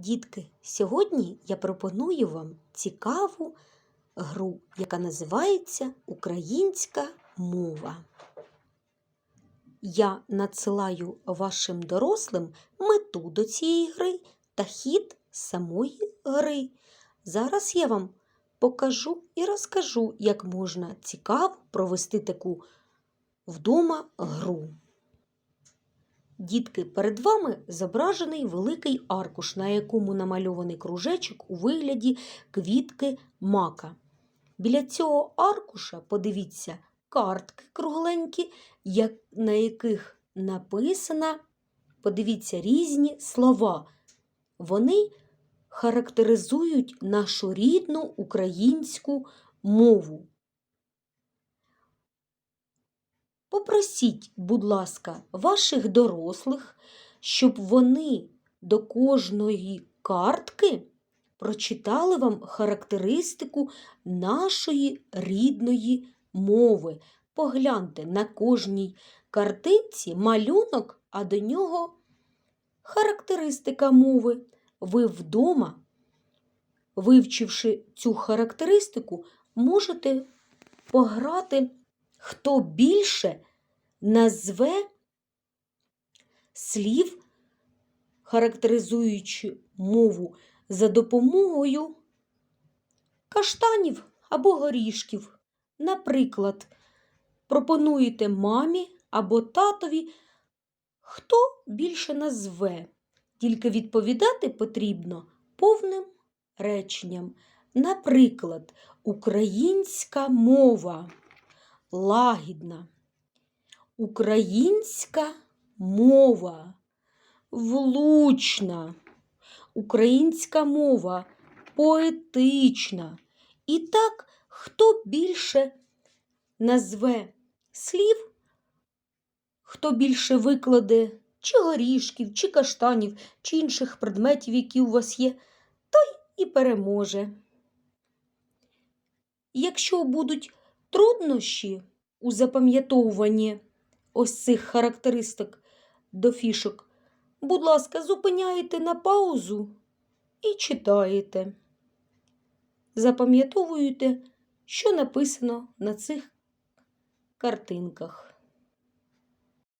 Дітки, сьогодні я пропоную вам цікаву гру, яка називається Українська мова. Я надсилаю вашим дорослим мету до цієї гри та хід самої гри. Зараз я вам покажу і розкажу, як можна цікаво провести таку вдома гру. Дітки, перед вами зображений великий аркуш, на якому намальований кружечок у вигляді квітки мака. Біля цього аркуша, подивіться, картки кругленькі, на яких написано, подивіться, різні слова. Вони характеризують нашу рідну українську мову. Попросіть, будь ласка, ваших дорослих, щоб вони до кожної картки прочитали вам характеристику нашої рідної мови. Погляньте на кожній картинці малюнок, а до нього характеристика мови. Ви вдома, вивчивши цю характеристику, можете пограти хто більше назве слів, характеризуючи мову за допомогою каштанів або горішків. Наприклад, пропонуєте мамі або татові, хто більше назве, тільки відповідати потрібно повним реченням. Наприклад, українська мова лагідна. Українська мова влучна. Українська мова поетична. І так, хто більше назве слів, хто більше викладе чи горішків, чи каштанів, чи інших предметів, які у вас є, той і переможе. Якщо будуть труднощі у запам'ятовуванні ось цих характеристик до фішок, будь ласка, зупиняєте на паузу і читаєте. Запам'ятовуєте, що написано на цих картинках.